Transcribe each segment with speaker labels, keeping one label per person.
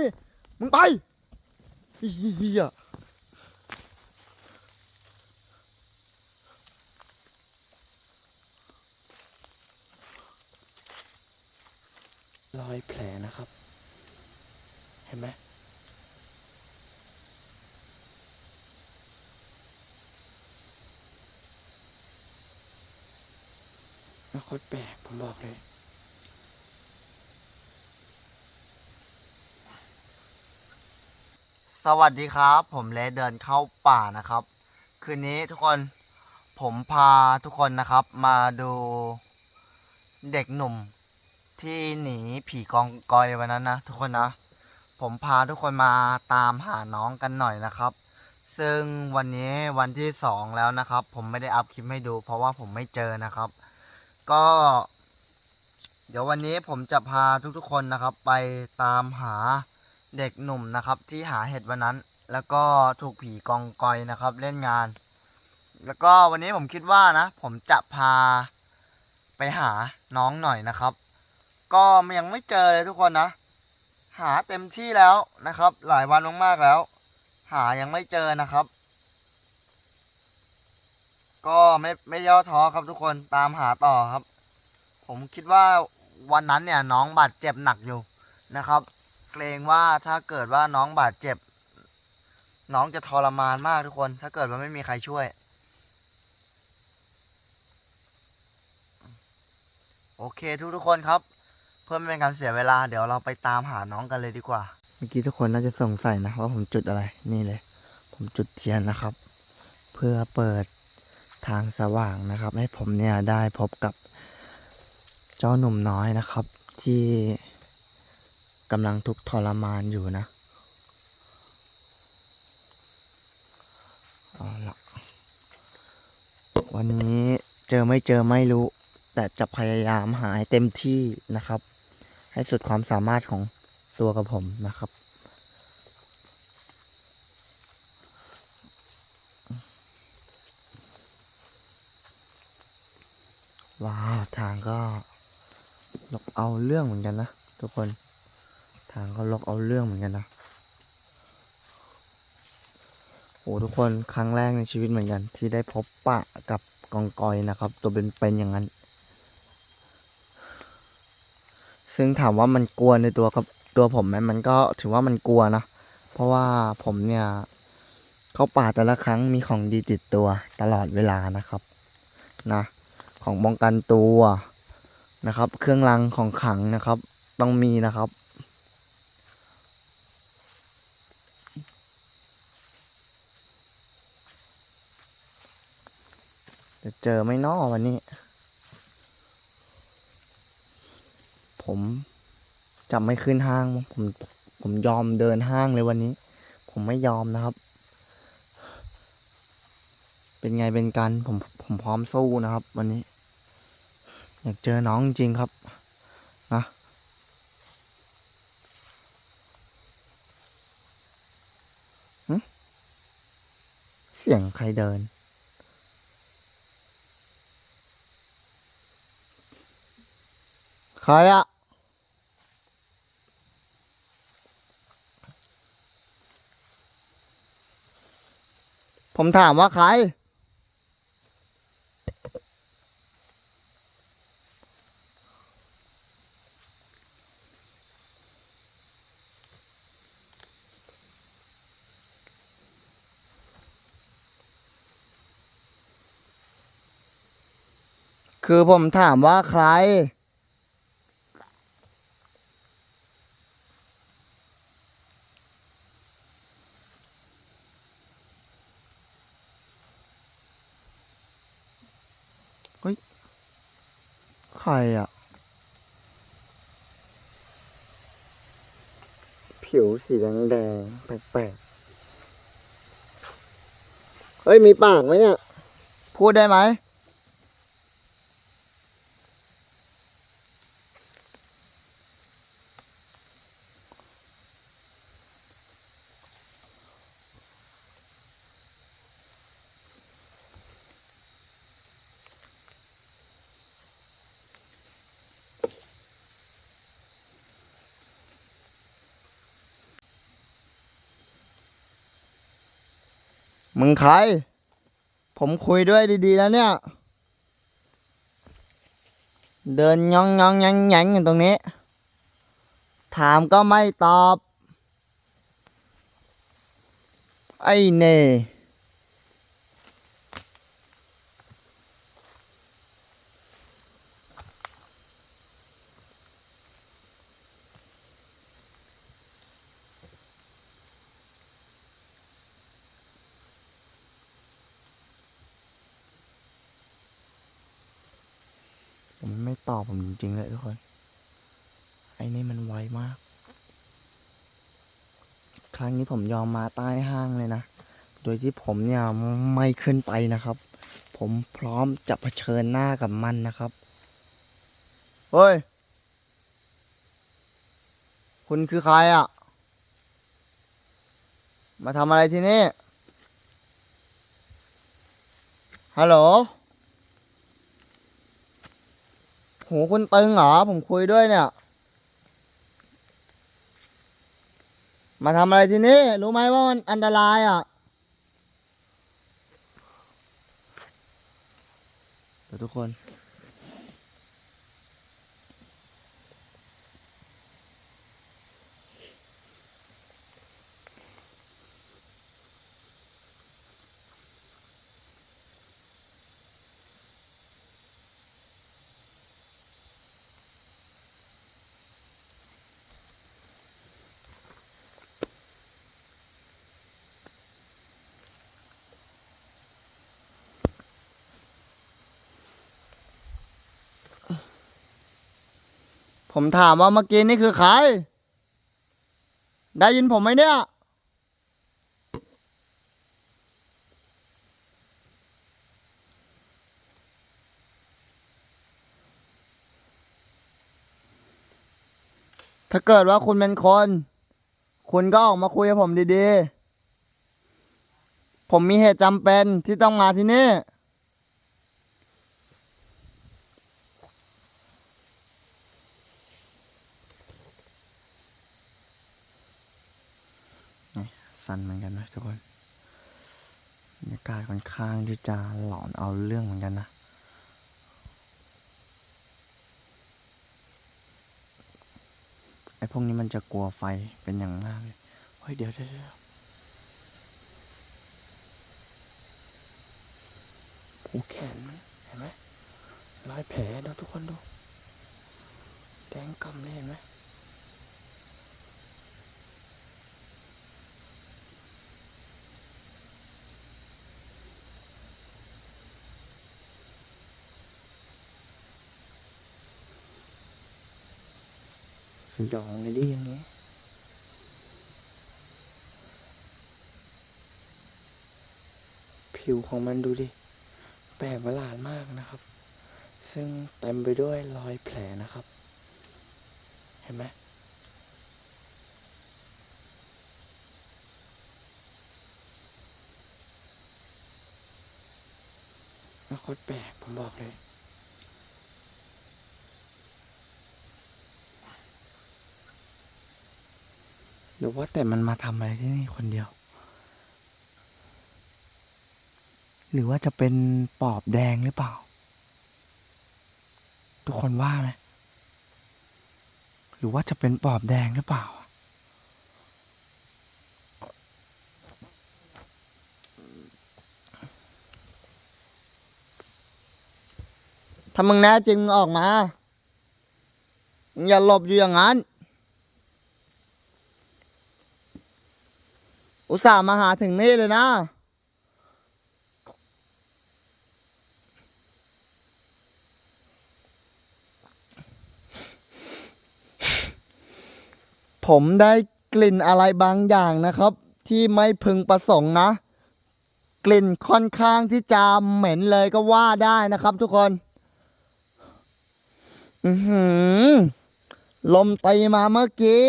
Speaker 1: นี่ มึงไปเฮียรอยแผลนะครับ เห็นไหมไม่โคตรแปลกผมบอกเลย สวัสดีครับ ผมเลเดินเข้าป่านะครับ คืนนี้ทุกคนผมพาทุกคนนะครับมาดูเด็กหนุ่มที่หนีผีกองกอยวันนั้นนะทุกคนนะ ผมพาทุกคนมาตามหาน้องกันหน่อยนะครับ ซึ่งวันนี้วันที่สองแล้วนะครับ ผมไม่ได้อัพคลิปให้ดู เพราะว่าผมไม่เจอนะครับ ก็ เดี๋ยววันนี้ผมจะพาทุกๆคนนะครับ ไปตามหา เด็กหนุ่มนะครับที่หาเห็ดวันนั้น แล้วก็ถูกผีกองกอยนะครับเล่นงาน แล้วก็วันนี้ผมคิดว่านะ ผมจะพาไปหาน้องหน่อยนะครับ ก็ยังไม่เจอเลยทุกคนนะ หาเต็มที่แล้วนะครับ หลายวันมากๆแล้ว หายังไม่เจอนะครับ ก็ไม่ไม่ย่อท้อครับทุกคนตามหาต่อครับ ผมคิดว่าวันนั้นเนี่ยน้องบาดเจ็บหนักอยู่นะครับ เกรงว่าถ้าเกิดว่าน้องบาดเจ็บ น้องจะทรมานมากทุกคน ถ้าเกิดว่าไม่มีใครช่วย โอเคทุกทุกคนครับ เพื่อไม่เป็นการเสียเวลา เดี๋ยวเราไปตามหาน้องกันเลยดีกว่า เมื่อกี้ทุกคนน่าจะสงสัยนะว่าผมจุดอะไรนี่เลย ผมจุดเทียนนะครับ เพื่อเปิดทางสว่างนะครับ ให้ผมเนี่ยได้พบกับเจ้าหนุ่มน้อยนะครับ ที่ กำลังทุกข์ทรมานอยู่นะเอาละวันนี้เจอไม่เจอไม่รู้ แต่จะพยายามหาให้เต็มที่นะครับ ให้สุดความสามารถของตัวกับผมนะครับว้าว ทางก็ลกเอาเรื่องเหมือนกันนะ ทุกคน ทางก็ลกเอาเรื่องเหมือนกันนะโอ้ทุกคนครั้งแรกในชีวิตเหมือนกัน ที่ได้พบปะกับกองกอยนะครับ ตัวเป็นๆอย่างนั้น ซึ่งถามว่ามันกลัวในตัวกับตัวผมไหมมันก็ถือว่ามันกลัวนะ เพราะว่าผมเนี่ยเข้าป่าแต่ละครั้งมีของดีติดตัวตลอดเวลานะครับนะของป้องกันตัวนะครับ เครื่องรางของขังนะครับ ต้องมีนะครับ จะเจอไม่นอวันนี้ ผมจะไม่ขึ้นห้าง ผมผมยอมเดินห้างเลยวันนี้ ผมไม่ยอมนะครับ เป็นไงเป็นกันผมผมพร้อมสู้นะครับ วันนี้ อยากเจอน้องจริงครับนะเสียงใครเดิน ใครอะผมถามว่าใคร คือผมถามว่าใคร ใครอะผิวสีแดงแดงๆแปลกๆ เฮ้ย มีปากไหมเนี่ย พูดได้ไหม ใคร ผมคุยด้วยดีๆแล้วเนี่ย เดินยองยองยังยังอยู่ตรงนี้ ถามก็ไม่ตอบ ไอ้เน่ ผม ไม่ตอบผมจริงๆเลยทุกคน ไอ้นี่มันไวมาก ครั้งนี้ผมยอมมาใต้ห้างเลยนะ โดยที่ผมเนี่ยไม่ขึ้นไปนะครับ ผมพร้อมจะเผชิญหน้ากับมันนะครับ เฮ้ย คุณคือใครอะ่ะ มาทำอะไรที่นี่ ฮัลโหล หูคุณตึงเหรอ ผมคุยด้วยเนี่ย มาทำอะไรที่นี่ รู้ไหมว่ามันอันตรายอะเดี๋ยวทุกคน ผมถามว่าเมื่อกี้นี่คือใคร ได้ยินผมไหมเนี่ย ถ้าเกิดว่าคุณเป็นคน คุณก็ออกมาคุยกับผมดีๆ ผมมีเหตุจำเป็นที่ต้องมาที่นี่ สั่นเหมือนกันนะทุกคนบรรยากาศค่อนข้างที่จะหลอนเอาเรื่องเหมือนกันนะไอ้พวกนี้มันจะกลัวไฟเป็นอย่างมากเลยเฮ้ยเดี๋ยวเดี๋ยวเดี๋ยวผูแขนมันเห็นไหมรอยแผลเนะทุกคนดู แดงกำเลยเห็นไหม สยองเลยดิอย่างนี้ผิวของมันดูดิ แปลกประหลาดมากนะครับ ซึ่งเต็มไปด้วยรอยแผลนะครับ เห็นไหมโคตรแปลกผมบอกเลย หรือว่าแต่มันมาทำอะไรที่นี่คนเดียว หรือว่าจะเป็นปอบแดงหรือเปล่า ทุกคนว่าไหมหรือว่าจะเป็นปอบแดงหรือเปล่า ถ้ามึงแน่จริงมึงออกมา อย่าหลบอยู่อย่างนั้น อุตส่าห์มาหาถึงนี่เลยนะ ผมได้กลิ่นอะไรบางอย่างนะครับ ที่ไม่พึงประสงค์นะ กลิ่นค่อนข้างที่จะเหม็นเลยก็ว่าได้นะครับทุกคน อือหือ ลมตีมาเมื่อกี้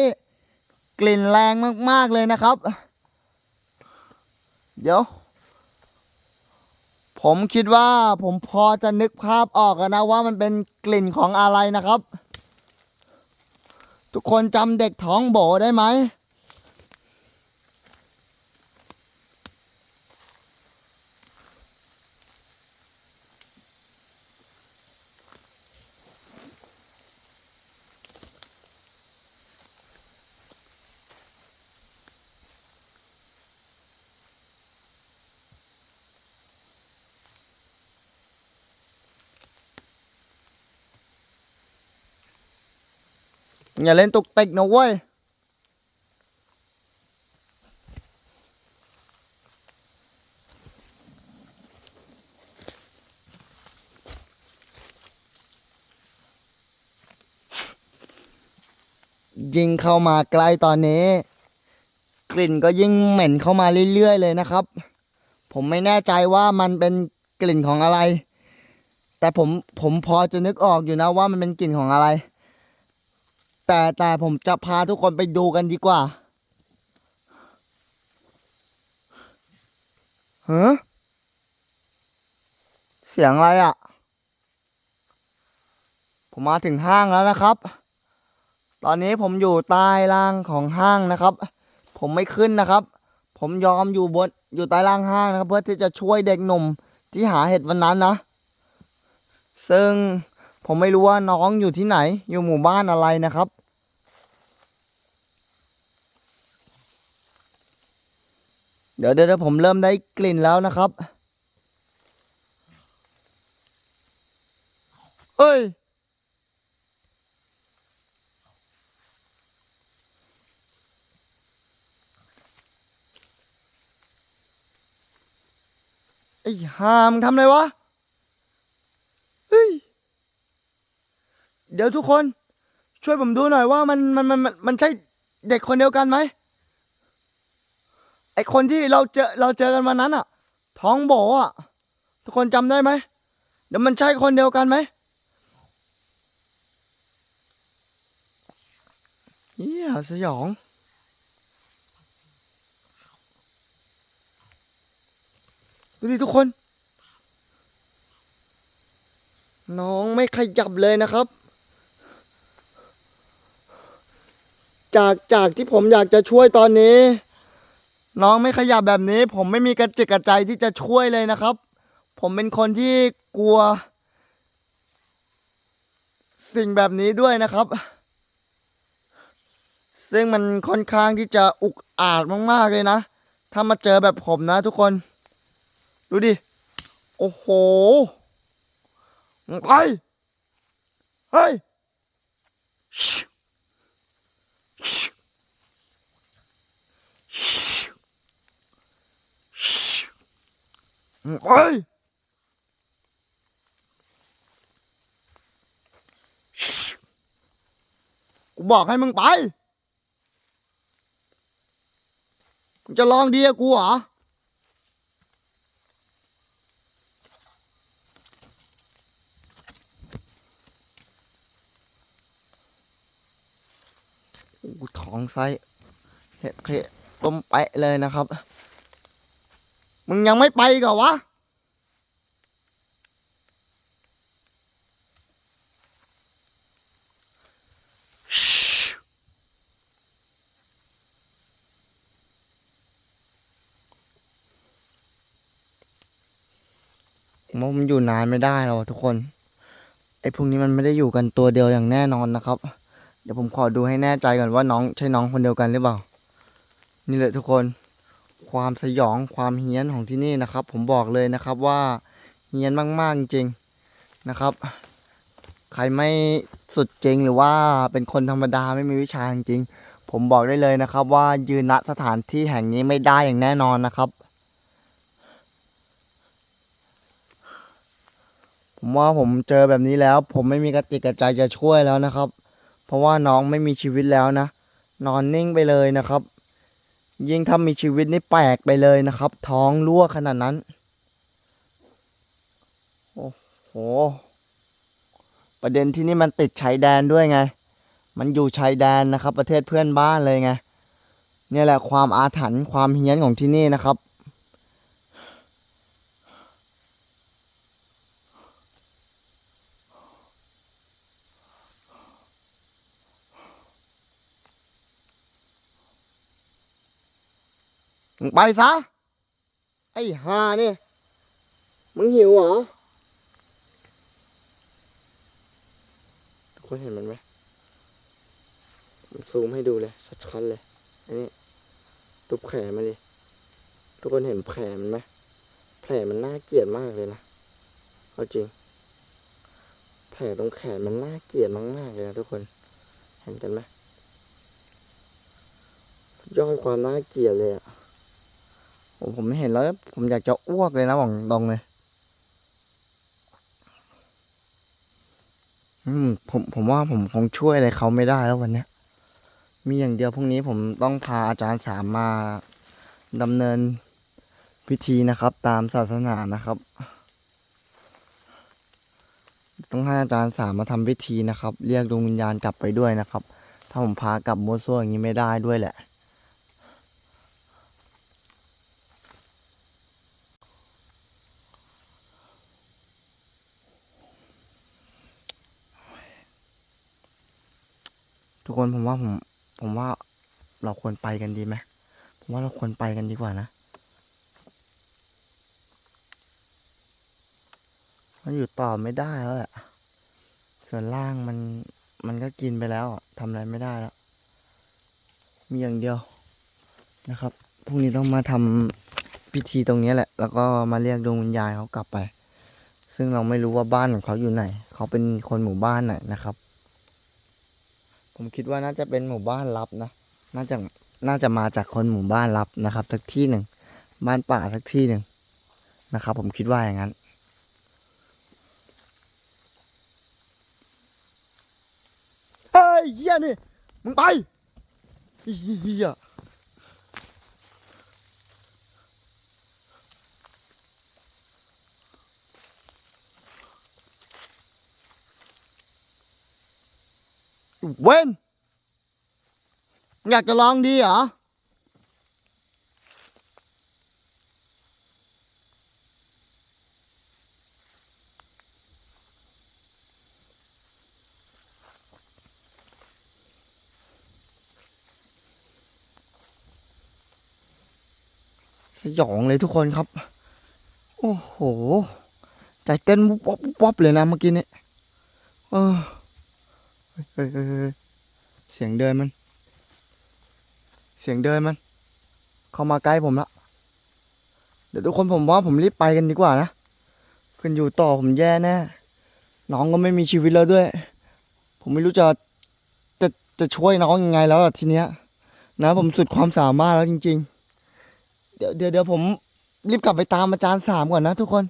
Speaker 1: กลิ่นแรงมาก ๆ เลยนะครับ เดี๋ยว ผมคิดว่าผมพอจะนึกภาพออกนะว่ามันเป็นกลิ่นของอะไรนะครับ ทุกคนจำเด็กท้องโบได้ไหม อย่าเล่นตุกติกนะเว้ยยิ่งเข้ามาใกล้ตอนนี้ กลิ่นก็ยิ่งเหม็นเข้ามาเรื่อยๆเลยนะครับ ผมไม่แน่ใจว่ามันเป็นกลิ่นของอะไร แต่ผมผมพอจะนึกออกอยู่นะว่ามันเป็นกลิ่นของอะไร แต่แต่ผมจะพาทุกคนไปดูกันดีกว่าฮะเสียงอะไรอะ่ะ ผมมาถึงห้างแล้วนะครับ ตอนนี้ผมอยู่ใต้ล่างของห้างนะครับ ผมไม่ขึ้นนะครับ ผมยอมอยู่บนอยู่ใต้ล่างห้างนะครับ เพื่อที่จะช่วยเด็กหนุ่มที่หาเห็ดวันนั้นนะ ซึ่ง ผมไม่รู้ว่าน้องอยู่ที่ไหน อยู่หมู่บ้านอะไรนะครับ เดี๋ยวเดี๋ยวผมเริ่มได้กลิ่นแล้วนะครับ เฮ้ย ไอ้หามทำอะไรวะ เฮ้ย เดี๋ยวทุกคน ช่วยผมดูหน่อยว่ามันมันมันมันมันใช่เด็กคนเดียวกันไหมไอคนที่เราเจอเราเจอกันวันนั้นอะท้องโบอะทุกคนจำได้ไหมเดี๋ยวมันใช่คนเดียวกันไหมเฮียสยองดูดิทุกคน น้องไม่ขยับเลยนะครับ จากจากที่ผมอยากจะช่วยตอนนี้ น้องไม่ขยับแบบนี้ ผมไม่มีกระจิกกระใจที่จะช่วยเลยนะครับ ผมเป็นคนที่กลัว สิ่งแบบนี้ด้วยนะครับ ซึ่งมันค่อนข้างที่จะอุกอาจมากๆเลยนะ ถ้ามาเจอแบบผมนะทุกคน ดูดิ โอ้โหไปเฮ้ยชิวชิวชิวชิว ไปชิวกูบอกให้มึงไปมึงจะลองดีกับกูเหรออู้ท้องไส้เห็ดเละต้มไปะเลยนะครับ มึงยังไม่ไปกเหรอวะผมว่ามันอยู่นานไม่ได้หรอกทุกคน ไอ้พวกนี้มันไม่ได้อยู่กันตัวเดียวอย่างแน่นอนนะครับ เดี๋ยวผมขอดูให้แน่ใจก่อนว่าน้องใช่น้องคนเดียวกันหรือเปล่า นี่แหละทุกคน ความสยองความเฮี้ยนของที่นี่นะครับ ผมบอกเลยนะครับว่าเฮี้ยนมากๆจริงๆนะครับ ใครไม่สุดจริงหรือว่าเป็นคนธรรมดาไม่มีวิชาจริง ผมบอกได้เลยนะครับ ว่ายืนณสถานที่แห่งนี้ไม่ได้อย่างแน่นอนนะครับ ผมว่าผมเจอแบบนี้แล้ว ผมไม่มีกระจิกกระใจจะช่วยแล้วนะครับ เพราะว่าน้องไม่มีชีวิตแล้วนะ นอนนิ่งไปเลยนะครับ ยิ่งถ้ามีชีวิตนี่แปลกไปเลยนะครับ ท้องรั่วขนาดนั้น โอ้โห ประเด็นที่นี่มันติดชายแดนด้วยไง มันอยู่ชายแดนนะครับ ประเทศเพื่อนบ้านเลยไง เนี่ยแหละความอาถรรพ์ความเฮี้ยนของที่นี่นะครับ มึงไปซะ ไอ้ห่านี่มึงหิวเหรอ ทุกคนเห็นมันไหมผมซูมให้ดูเลย ชัดๆเลย อันนี้ดูแผลมันดิทุกคนเห็นแผลมันไหมแผลมันน่าเกลียดมากเลยนะ เอาจริง แผลตรงแขนมันน่าเกลียดมากๆเลยนะทุกคน เห็นกันไหมยอดความน่าเกลียดเลยอะ ผมผมเห็นแล้ว ผมอยากจะอ้วกเลยนะบอกตรงเลยอืมผมผมว่าผมคงช่วยอะไรเขาไม่ได้แล้ววันเนี้ย มีอย่างเดียวพรุ่งนี้ผมต้องพาอาจารย์สามมาดำเนินพิธีนะครับ ตามศาสนานะครับ ต้องให้อาจารย์สามมาทำพิธีนะครับ เรียกดวงวิญญาณกลับไปด้วยนะครับ ถ้าผมพากลับมัวซั่วอย่างนี้ไม่ได้ด้วยแหละ ทุกคนผมว่าผม ผมว่าเรไปกันดีไหมผมว่าเราควรไปกันดีกว่านะมันอยู่ต่อไม่ได้แล้วแหละ ส่วนล่างมันมันก็กินไปแล้วทำอะไรไม่ได้แล้ว มีอย่างเดียวนะครับ พรุ่งนี้ต้องมาทำพิธีตรงนี้แหละ แล้วก็มาเรียกดวงวิญญาณเขากลับไป ซึ่งเราไม่รู้ว่าบ้านของเขาอยู่ไหน เขาเป็นคนหมู่บ้านไหนนะครับ ผมคิดว่าน่าจะเป็นหมู่บ้านลับนะ น่าจะ น่าจะมาจากคนหมู่บ้านลับนะครับสักที่หนึ่ง บ้านป่าสักที่หนึ่งนะครับ ผมคิดว่าอย่างนั้น เฮ้ยเฮียนี่ มึงไปเฮียเว้น อยากจะลองดีเหรอ สยองเลยทุกคนครับ โอ้โห ใจเต้นวุบวับวุบวับเลยนะเมื่อกี้นี้เออเฮ้ยเฮ้ยเฮ้ยเฮ้ยเสียงเดินมัน เสียงเดินมัน เข้ามาใกล้ผมละเดี๋ยวทุกคนผมว่าผมรีบไปกันดีกว่านะขึ้นอยู่ต่อผมแย่แน่น้องก็ไม่มีชีวิตแล้วด้วย ผมไม่รู้จะจะจะช่วยน้องยังไงแล้วล่ะทีเนี้ย นะ ผมสุดความสามารถแล้วจริง ๆ เดี๋ยวเดี๋ยวเดี๋ยวผมรีบกลับไปตามอาจารย์สามก่อนนะทุกคน